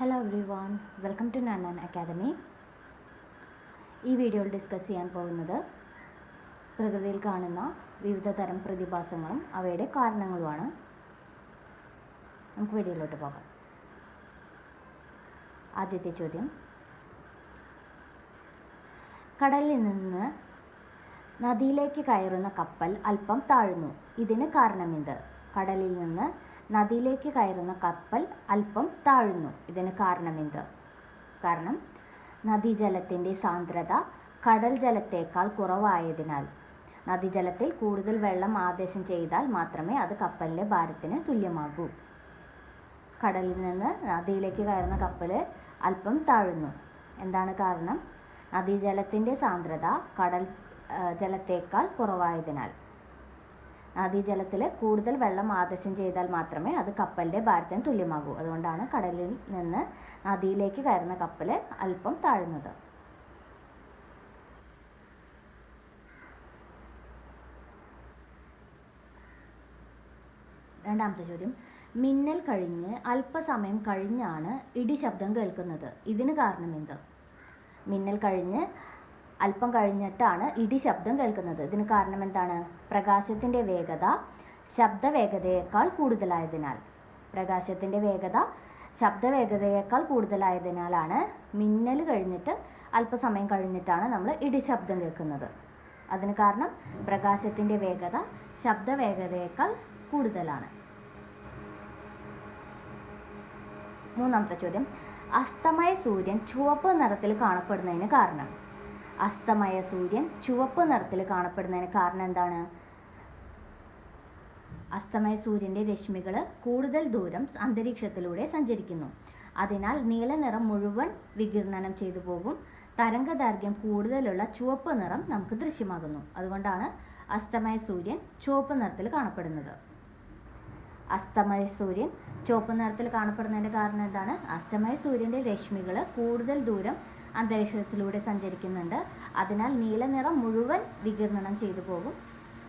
Hello everyone welcome to Nannan academy ഈ വീഡിയോയിൽ discuss ചെയ്യാൻ പോകുന്നത് പ്രകൃതിയിൽ കാണുന്ന വിവിധ തരം പ്രതിഭാസങ്ങളും അവയുടെ കാരണങ്ങളുമാണ്. നമുക്ക് വീഡിയോയിലോട്ട് പോകാം. ആദ്യത്തെ ചോദ്യം. കടലിൽ നിന്ന് നദിയിലേക്ക് കയറുന്ന കപ്പൽ അല്പം താഴ്ന്നു. ഇതിന് കാരണമെന്ത്? കടലിൽ നിന്ന് നദിയിലേക്ക് കയറുന്ന കപ്പൽ അല്പം താഴുന്നു. ഇതിന് കാരണമെന്ത്? കാരണം നദീജലത്തിന്റെ സാന്ദ്രത കടൽ ജലത്തേക്കാൾ കുറവായതിനാൽ. നദീജലത്തിൽ കൂടുതൽ വെള്ളം ആദേശം ചെയ്താൽ മാത്രമേ അത് കപ്പലിന്റെ ഭാരത്തിന് തുല്യമാകൂ. കടലിൽ നിന്ന് നദിയിലേക്ക് കയറുന്ന കപ്പൽ അല്പം താഴുന്നു. എന്താണ് കാരണം? നദീജലത്തിന്റെ സാന്ദ്രത കടൽ ജലത്തേക്കാൾ കുറവായതിനാൽ. നദീജലത്തിൽ കൂടുതൽ വെള്ളം ആദേശം ചെയ്താൽ മാത്രമേ അത് കപ്പലിന്റെ ഭാരത്തിന് തുല്യമാകൂ. അതുകൊണ്ടാണ് കടലിൽ നിന്ന് നദിയിലേക്ക് കയറുന്ന കപ്പൽ അല്പം താഴുന്നത്. രണ്ടാമത്തെ ചോദ്യം. മിന്നൽ കഴിഞ്ഞ് അല്പസമയം കഴിഞ്ഞാണ് ഇടി ശബ്ദം കേൾക്കുന്നത്. ഇതിന് കാരണമെന്ത് മിന്നൽ കഴിഞ്ഞ് അല്പം കഴിഞ്ഞിട്ടാണ് ഇടി ശബ്ദം കേൾക്കുന്നത്. ഇതിന് കാരണം എന്താണ്? പ്രകാശത്തിന്റെ വേഗത ശബ്ദവേഗതയേക്കാൾ കൂടുതലായതിനാൽ. പ്രകാശത്തിന്റെ വേഗത ശബ്ദവേഗതയേക്കാൾ കൂടുതലായതിനാലാണ് മിന്നൽ കഴിഞ്ഞിട്ട് അല്പസമയം കഴിഞ്ഞിട്ടാണ് നമ്മൾ ഇടി ശബ്ദം കേൾക്കുന്നത്. അതിന് കാരണം പ്രകാശത്തിന്റെ വേഗത ശബ്ദവേഗതയേക്കാൾ കൂടുതലാണ്. മൂന്നാമത്തെ ചോദ്യം. അസ്തമയ സൂര്യൻ ചുവപ്പ് നിറത്തിൽ കാണപ്പെടുന്നതിന് കാരണം. അസ്തമയ സൂര്യൻ ചുവപ്പ് നിറത്തിൽ കാണപ്പെടുന്നതിന് കാരണം എന്താണ്? അസ്തമയ സൂര്യന്റെ രശ്മികൾ കൂടുതൽ ദൂരം അന്തരീക്ഷത്തിലൂടെ സഞ്ചരിക്കുന്നു. അതിനാൽ നീല നിറം മുഴുവൻ വികീർണനം ചെയ്തു പോകും. തരംഗദൈർഘ്യം കൂടുതലുള്ള ചുവപ്പ് നിറം നമുക്ക് ദൃശ്യമാകുന്നു. അതുകൊണ്ടാണ് അസ്തമയ സൂര്യൻ ചുവപ്പ് നിറത്തിൽ കാണപ്പെടുന്നത്. അസ്തമയ സൂര്യൻ ചുവപ്പ് നിറത്തിൽ കാണപ്പെടുന്നതിന്റെ കാരണം എന്താണ്? അസ്തമയ സൂര്യന്റെ രശ്മികൾ കൂടുതൽ ദൂരം അന്തരീക്ഷത്തിലൂടെ സഞ്ചരിക്കുന്നുണ്ട്. അതിനാൽ നീല നിറം മുഴുവൻ വികിരണം ചെയ്തു പോകും.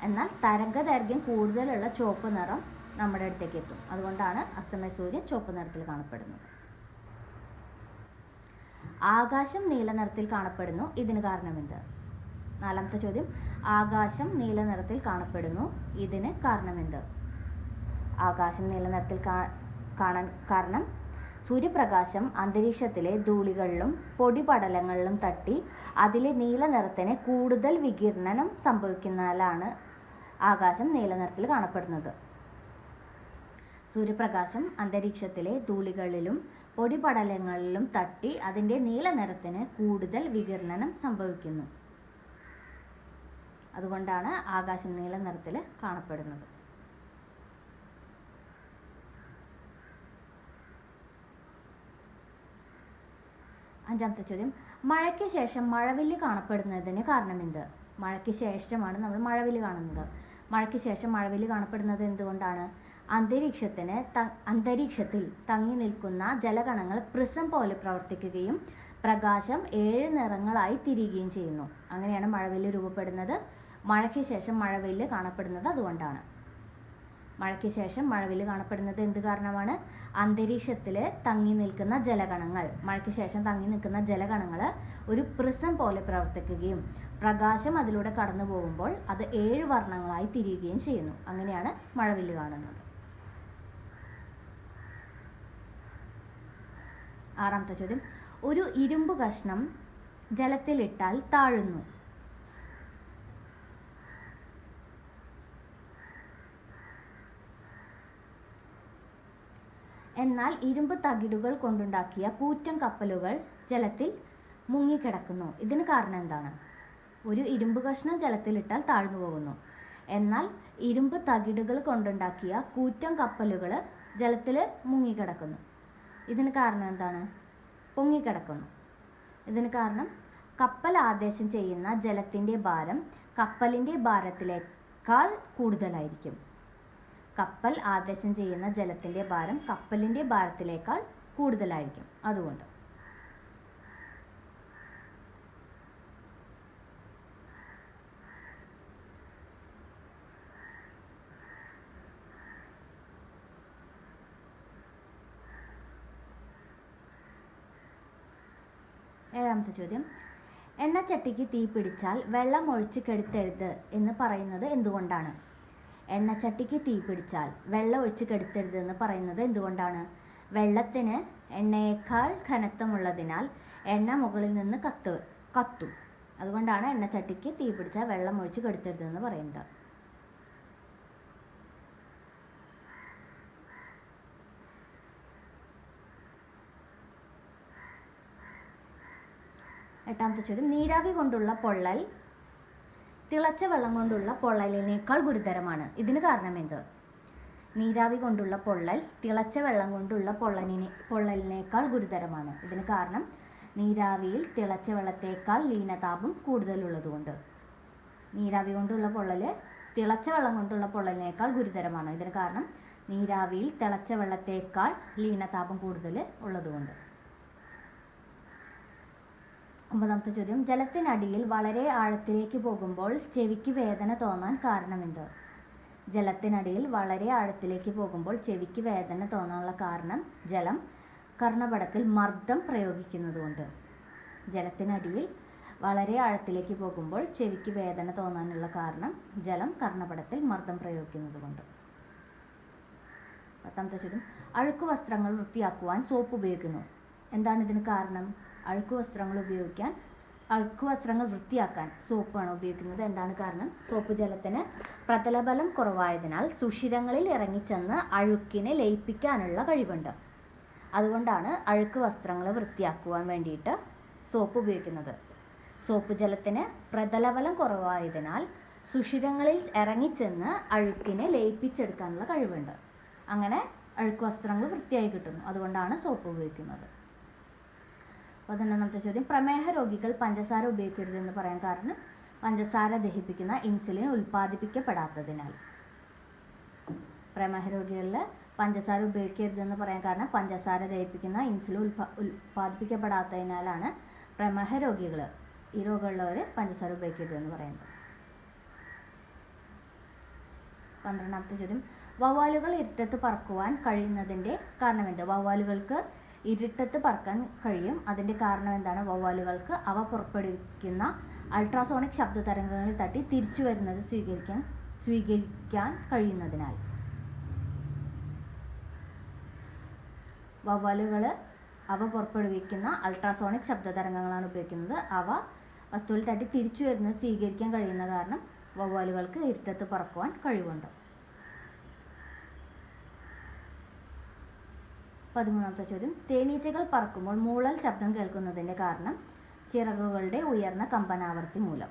എന്നാൽ തരംഗദൈർഘ്യം കൂടുതലുള്ള ചുവപ്പ് നിറം നമ്മുടെ അടുത്തേക്ക് എത്തും. അതുകൊണ്ടാണ് അസ്തമയ സൂര്യൻ ചുവപ്പ് നിറത്തിൽ കാണപ്പെടുന്നത്. ആകാശം നീല നിറത്തിൽ കാണപ്പെടുന്നു. ഇതിന് കാരണമെന്ത്? നാലാമത്തെ ചോദ്യം. ആകാശം നീല നിറത്തിൽ കാണപ്പെടുന്നു. ഇതിന് കാരണമെന്ത്? ആകാശം നീല നിറത്തിൽ കാണാൻ കാരണം സൂര്യപ്രകാശം അന്തരീക്ഷത്തിലെ ധൂളികളിലും പൊടിപടലങ്ങളിലും തട്ടി അതിലെ നീല നിറത്തിന് കൂടുതൽ വികിരണനം സംഭവിക്കുന്നതിനാലാണ് ആകാശം നീല നിറത്തിൽ കാണപ്പെടുന്നത്. സൂര്യപ്രകാശം അന്തരീക്ഷത്തിലെ ധൂളികളിലും പൊടിപടലങ്ങളിലും തട്ടി അതിന്റെ നീല നിറത്തിന് കൂടുതൽ വികിരണനം സംഭവിക്കുന്നു. അതുകൊണ്ടാണ് ആകാശം നീല നിറത്തിൽ കാണപ്പെടുന്നത്. അഞ്ചാമത്തെ ചോദ്യം. മഴയ്ക്ക് ശേഷം മഴവില്ല് കാണപ്പെടുന്നതിന് കാരണമെന്ത്? മഴയ്ക്ക് ശേഷമാണ് നമ്മൾ മഴവില്ല് കാണുന്നത്. മഴയ്ക്ക് ശേഷം മഴവില്ല് കാണപ്പെടുന്നത് എന്തുകൊണ്ടാണ്? അന്തരീക്ഷത്തിന് ത- അന്തരീക്ഷത്തിൽ തങ്ങി നിൽക്കുന്ന ജലകണങ്ങൾ പ്രിസം പോലെ പ്രവർത്തിക്കുകയും പ്രകാശം ഏഴ് നിറങ്ങളായി തിരിയുകയും ചെയ്യുന്നു. അങ്ങനെയാണ് മഴവില്ല് രൂപപ്പെടുന്നത്. മഴയ്ക്ക് ശേഷം മഴവില്ല് കാണപ്പെടുന്നത് അതുകൊണ്ടാണ്. മഴയ്ക്ക് ശേഷം മഴവിൽ കാണപ്പെടുന്നത് എന്ത് കാരണമാണ്? അന്തരീക്ഷത്തിൽ തങ്ങി നിൽക്കുന്ന ജലകണങ്ങൾ. മഴയ്ക്ക് ശേഷം തങ്ങി നിൽക്കുന്ന ജലകണങ്ങൾ ഒരു പ്രിസം പോലെ പ്രവർത്തിക്കുകയും പ്രകാശം അതിലൂടെ കടന്നു പോകുമ്പോൾ അത് ഏഴ് വർണങ്ങളായി തിരിയുകയും ചെയ്യുന്നു. അങ്ങനെയാണ് മഴവിൽ കാണുന്നത്. ആറാമത്തെ ചോദ്യം. ഒരു ഇരുമ്പ് കഷ്ണം ജലത്തിലിട്ടാൽ താഴുന്നു. എന്നാൽ ഇരുമ്പ് തകിടുകൾ കൊണ്ടുണ്ടാക്കിയ കൂറ്റൻ കപ്പലുകൾ ജലത്തിൽ മുങ്ങിക്കിടക്കുന്നു. ഇതിന് കാരണം എന്താണ്? ഒരു ഇരുമ്പ് കഷ്ണം ജലത്തിലിട്ടാൽ താഴ്ന്നു പോകുന്നു. എന്നാൽ ഇരുമ്പ് തകിടുകൾ കൊണ്ടുണ്ടാക്കിയ കൂറ്റൻ കപ്പലുകൾ ജലത്തിൽ മുങ്ങിക്കിടക്കുന്നു. ഇതിന് കാരണം എന്താണ്? പൊങ്ങിക്കിടക്കുന്നു. ഇതിന് കാരണം കപ്പൽ ആദേശം ചെയ്യുന്ന ജലത്തിന്റെ ഭാരം കപ്പലിന്റെ ഭാരത്തിലേക്കാൾ കൂടുതലായിരിക്കും. കപ്പൽ ആദേശം ചെയ്യുന്ന ജലത്തിന്റെ ഭാരം കപ്പലിന്റെ ഭാരത്തിലേക്കാൾ കൂടുതലായിരിക്കും. അതുകൊണ്ട് ഏഴാമത്തെ ചോദ്യം. എണ്ണച്ചട്ടിക്ക് തീ പിടിച്ചാൽ വെള്ളം ഒഴിച്ച് കെടുത്തരുത് എന്ന് പറയുന്നത് എന്തുകൊണ്ടാണ്? എണ്ണച്ചട്ടിക്ക് തീ പിടിച്ചാൽ വെള്ളം ഒഴിച്ച് കെടുത്തരുതെന്ന് പറയുന്നത് എന്തുകൊണ്ടാണ്? വെള്ളത്തിന് എണ്ണയേക്കാൾ ഘനത്വമുള്ളതിനാൽ എണ്ണ മുകളിൽ നിന്ന് കത്ത് കത്തും. അതുകൊണ്ടാണ് എണ്ണച്ചട്ടിക്ക് തീ പിടിച്ചാൽ വെള്ളം ഒഴിച്ച് കെടുത്തരുതെന്ന് പറയുന്നത്. എട്ടാമത്തെ ചോദ്യം. നീരാവി കൊണ്ടുള്ള പൊള്ളൽ തിളച്ച വെള്ളം കൊണ്ടുള്ള പൊള്ളലിനേക്കാൾ ഗുരുതരമാണ്. ഇതിന് കാരണം എന്ത്? നീരാവി കൊണ്ടുള്ള പൊള്ളൽ തിളച്ച വെള്ളം കൊണ്ടുള്ള പൊള്ളലിനെ പൊള്ളലിനേക്കാൾ ഗുരുതരമാണ്. ഇതിന് കാരണം നീരാവിയിൽ തിളച്ച വെള്ളത്തേക്കാൾ ലീനതാപം കൂടുതലുള്ളതുകൊണ്ട്. നീരാവി കൊണ്ടുള്ള പൊള്ളൽ തിളച്ച വെള്ളം കൊണ്ടുള്ള പൊള്ളലിനേക്കാൾ ഗുരുതരമാണ്. ഇതിന് കാരണം നീരാവിയിൽ തിളച്ച വെള്ളത്തേക്കാൾ ലീനതാപം കൂടുതൽ ഉള്ളതുകൊണ്ട്. ഒമ്പതാമത്തെ ചോദ്യം. ജലത്തിനടിയിൽ വളരെ ആഴത്തിലേക്ക് പോകുമ്പോൾ ചെവിക്ക് വേദന തോന്നാൻ കാരണമെന്ത്? ജലത്തിനടിയിൽ വളരെ ആഴത്തിലേക്ക് പോകുമ്പോൾ ചെവിക്ക് വേദന തോന്നാനുള്ള കാരണം ജലം കർണപടത്തിൽ മർദ്ദം പ്രയോഗിക്കുന്നതുകൊണ്ട്. ജലത്തിനടിയിൽ വളരെ ആഴത്തിലേക്ക് പോകുമ്പോൾ ചെവിക്ക് വേദന തോന്നാനുള്ള കാരണം ജലം കർണപടത്തിൽ മർദ്ദം പ്രയോഗിക്കുന്നതുകൊണ്ട്. പത്താമത്തെ ചോദ്യം. അഴുക്ക് വസ്ത്രങ്ങൾ വൃത്തിയാക്കുവാൻ സോപ്പ് ഉപയോഗിക്കുന്നു. എന്താണ് ഇതിന് കാരണം? അഴുക്ക് വസ്ത്രങ്ങൾ ഉപയോഗിക്കാൻ അഴുക്ക് വസ്ത്രങ്ങൾ വൃത്തിയാക്കാൻ സോപ്പാണ് ഉപയോഗിക്കുന്നത്. എന്താണ് കാരണം? സോപ്പ് ജലത്തിന് പ്രതലബലം കുറവായതിനാൽ സുഷിരങ്ങളിൽ ഇറങ്ങിച്ചെന്ന് അഴുക്കിനെ ലയിപ്പിക്കാനുള്ള കഴിവുണ്ട്. അതുകൊണ്ടാണ് അഴുക്ക് വസ്ത്രങ്ങൾ വൃത്തിയാക്കുവാൻ വേണ്ടിയിട്ട് സോപ്പ് ഉപയോഗിക്കുന്നത്. സോപ്പ് ജലത്തിന് പ്രതലബലം കുറവായതിനാൽ സുഷിരങ്ങളിൽ ഇറങ്ങിച്ചെന്ന് അഴുക്കിനെ ലയിപ്പിച്ചെടുക്കാനുള്ള കഴിവുണ്ട്. അങ്ങനെ അഴുക്ക് വസ്ത്രങ്ങൾ വൃത്തിയായി കിട്ടുന്നു. അതുകൊണ്ടാണ് സോപ്പ് ഉപയോഗിക്കുന്നത്. പതിനൊന്നാമത്തെ ചോദ്യം. പ്രമേഹ രോഗികൾ പഞ്ചസാര ഉപയോഗിക്കരുതെന്ന് പറയാൻ കാരണം പഞ്ചസാര ദഹിപ്പിക്കുന്ന ഇൻസുലിൻ ഉൽപ്പാദിപ്പിക്കപ്പെടാത്തതിനാൽ. പ്രമേഹ രോഗികളിൽ പഞ്ചസാര ഉപയോഗിക്കരുതെന്ന് പറയാൻ കാരണം പഞ്ചസാര ദഹിപ്പിക്കുന്ന ഇൻസുലിൻ ഉൽപാ ഉൽപ്പാദിപ്പിക്കപ്പെടാത്തതിനാലാണ് പ്രമേഹ രോഗികൾ ഈ രോഗമുള്ളവർ പഞ്ചസാര ഉപയോഗിക്കരുതെന്ന് പറയുന്നത്. പന്ത്രണ്ടാമത്തെ ചോദ്യം. വവ്വാലുകൾ ഇരുട്ടത്ത് പറക്കുവാൻ കഴിയുന്നതിന്റെ കാരണമെന്ത്? വവ്വാലുകൾക്ക് ഇരുട്ടത്ത് പറക്കാൻ കഴിയും. അതിന്റെ കാരണം എന്താണ്? വവ്വാലുകൾക്ക് അവ പുറപ്പെടുവിക്കുന്ന അൾട്രാസോണിക് ശബ്ദ തരംഗങ്ങളിൽ തട്ടി തിരിച്ചു വരുന്നത് സ്വീകരിക്കാൻ സ്വീകരിക്കാൻ കഴിയുന്നതിനാൽ. വവ്വാലുകൾ അവ പുറപ്പെടുവിക്കുന്ന അൾട്രാസോണിക് ശബ്ദ തരംഗങ്ങളാണ് ഉപയോഗിക്കുന്നത്. അവ വസ്തുവിൽ തട്ടി തിരിച്ചു വരുന്നത് സ്വീകരിക്കാൻ കഴിയുന്ന കാരണം വവ്വാലുകൾക്ക് ഇരുട്ടത്ത് പറക്കുവാൻ കഴിവുണ്ട്. പതിമൂന്നാമത്തെ ചോദ്യം. തേനീച്ചകൾ പറക്കുമ്പോൾ മൂളൽ ശബ്ദം കേൾക്കുന്നതിന്റെ കാരണം ചിറകുകളുടെ ഉയർന്ന കമ്പനാവർത്തി മൂലം.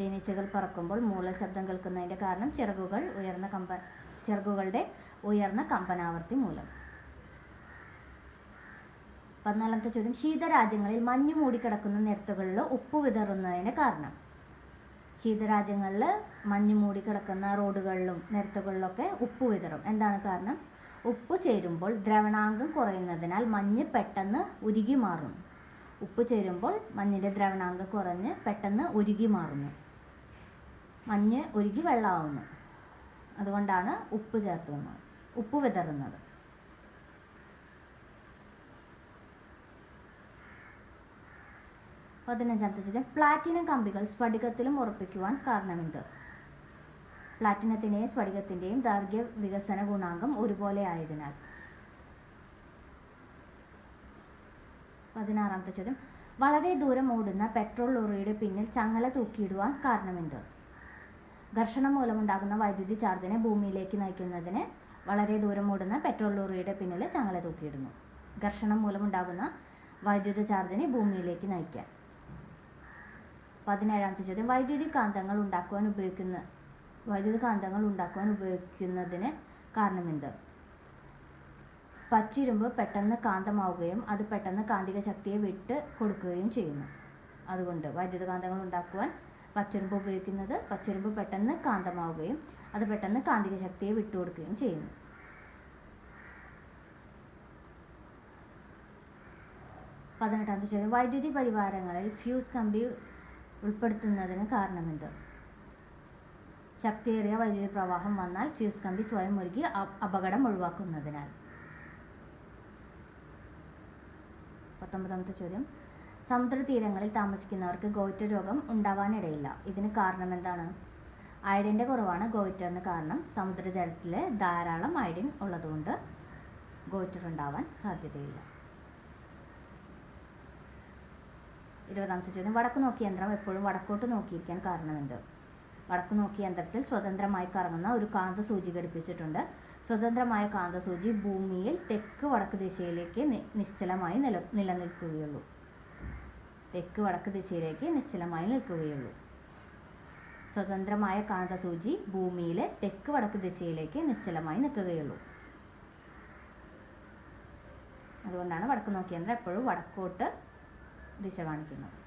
തേനീച്ചകൾ പറക്കുമ്പോൾ മൂളൽ ശബ്ദം കേൾക്കുന്നതിന്റെ കാരണം ചിറകുകൾ ഉയർന്ന കമ്പ ചിറകുകളുടെ ഉയർന്ന കമ്പനാവർത്തി മൂലം. പതിനാലാമത്തെ ചോദ്യം. ശീതരാജ്യങ്ങളിൽ മഞ്ഞ് മൂടിക്കിടക്കുന്ന നിരത്തുകളിൽ ഉപ്പ് വിതറുന്നതിന് കാരണം. ശീതരാജ്യങ്ങളിൽ മഞ്ഞ് മൂടിക്കിടക്കുന്ന റോഡുകളിലും നിരത്തുകളിലൊക്കെ ഉപ്പ് വിതറും. എന്താണ് കാരണം? ഉപ്പ് ചേരുമ്പോൾ ദ്രവണാങ്കം കുറയുന്നതിനാൽ മഞ്ഞ് പെട്ടെന്ന് ഉരുകി മാറും ഉപ്പ് ചേരുമ്പോൾ മഞ്ഞിന്റെ ദ്രവണാങ്കം കുറഞ്ഞ് പെട്ടെന്ന് ഉരുകി മാറുന്നു. മഞ്ഞ് ഉരുകി വെള്ളമാവുന്നു അതുകൊണ്ടാണ് ഉപ്പ് ചേർത്തുന്നത്. ഉപ്പ് വിതറുന്നത്. പതിനഞ്ചാമത്തെ ചോദ്യം പ്ലാറ്റിനം കമ്പികൾ സ്ഫടികത്തിലും ഉറപ്പിക്കുവാൻ കാരണമെന്ത്? പ്ലാറ്റിനത്തിന്റെയും സ്ഫടികത്തിന്റെയും ദൈർഘ്യ വികസന ഗുണാങ്കം ഒരുപോലെ ആയതിനാൽ. പതിനാറാമത്തെ ചോദ്യം. വളരെ ദൂരം ഓടുന്ന പെട്രോൾ ലോറിയുടെ പിന്നിൽ ചങ്ങല തൂക്കിയിടുവാൻ കാരണമെന്ത്? ഘർഷണം മൂലമുണ്ടാകുന്ന വൈദ്യുതി ചാർജിനെ ഭൂമിയിലേക്ക് നയിക്കുന്നതിന് വളരെ ദൂരം ഓടുന്ന പെട്രോൾ ലോറിയുടെ പിന്നിൽ ചങ്ങല തൂക്കിയിടുന്നു. ഘർഷണം മൂലമുണ്ടാകുന്ന വൈദ്യുത ചാർജിനെ ഭൂമിയിലേക്ക് നയിക്കാൻ. പതിനേഴാമത്തെ ചോദ്യം. വൈദ്യുതി കാന്തങ്ങൾ ഉണ്ടാക്കുവാൻ ഉപയോഗിക്കുന്ന വൈദ്യുത കാന്തങ്ങൾ ഉണ്ടാക്കുവാൻ ഉപയോഗിക്കുന്നതിന് കാരണമുണ്ട്. പച്ചിരുമ്പ് പെട്ടെന്ന് കാന്തമാവുകയും അത് പെട്ടെന്ന് കാന്തിക ശക്തിയെ വിട്ട് കൊടുക്കുകയും ചെയ്യുന്നു. അതുകൊണ്ട് വൈദ്യുത കാന്തങ്ങൾ ഉണ്ടാക്കുവാൻ പച്ചിരുമ്പ് ഉപയോഗിക്കുന്നത് പച്ചിരുമ്പ് പെട്ടെന്ന് കാന്തമാവുകയും അത് പെട്ടെന്ന് കാന്തിക ശക്തിയെ വിട്ടുകൊടുക്കുകയും ചെയ്യുന്നു. പതിനെട്ടാമത്തെ ചോദ്യം. വൈദ്യുതി പരിവാരങ്ങളിൽ ഫ്യൂസ് കമ്പി ഉൾപ്പെടുത്തുന്നതിന് കാരണമെന്ത് ശക്തിയേറിയ വൈദ്യുതി പ്രവാഹം വന്നാൽ ഫ്യൂസ് കമ്പി സ്വയം മുറുകി അ- അപകടം ഒഴിവാക്കുന്നതിനാൽ. പത്തൊമ്പതാമത്തെ ചോദ്യം. സമുദ്രതീരങ്ങളിൽ താമസിക്കുന്നവർക്ക് ഗോയിറ്റർ രോഗം ഉണ്ടാവാനിടയില്ല. ഇതിന് കാരണം എന്താണ്? അയഡിന്റെ കുറവാണ് ഗോയിറ്ററിന് കാരണം. സമുദ്രജലത്തിൽ ധാരാളം അയഡിൻ ഉള്ളതുകൊണ്ട് ഗോയിറ്റർ ഉണ്ടാവാൻ സാധ്യതയില്ല. ഇരുപതാമത്തെ ചോദ്യം. വടക്ക് നോക്കിയ യന്ത്രം എപ്പോഴും വടക്കോട്ട് നോക്കിയിരിക്കാൻ കാരണമെന്ത്? വടക്ക് നോക്കിയ യന്ത്രത്തിൽ സ്വതന്ത്രമായി കറങ്ങുന്ന ഒരു കാന്ത സൂചി ഘടിപ്പിച്ചിട്ടുണ്ട്. സ്വതന്ത്രമായ കാന്തസൂചി ഭൂമിയിൽ തെക്ക് വടക്ക് ദിശയിലേക്ക് നിശ്ചലമായി നില നിലനിൽക്കുകയുള്ളൂ. തെക്ക് വടക്ക് ദിശയിലേക്ക് നിശ്ചലമായി നിൽക്കുകയുള്ളൂ. സ്വതന്ത്രമായ കാന്തസൂചി ഭൂമിയിലെ തെക്ക് വടക്ക് ദിശയിലേക്ക് നിശ്ചലമായി നിൽക്കുകയുള്ളൂ. അതുകൊണ്ടാണ് വടക്ക് നോക്കിയന്ത്രം എപ്പോഴും വടക്കോട്ട് ദിശ കാണിക്കുന്നത്.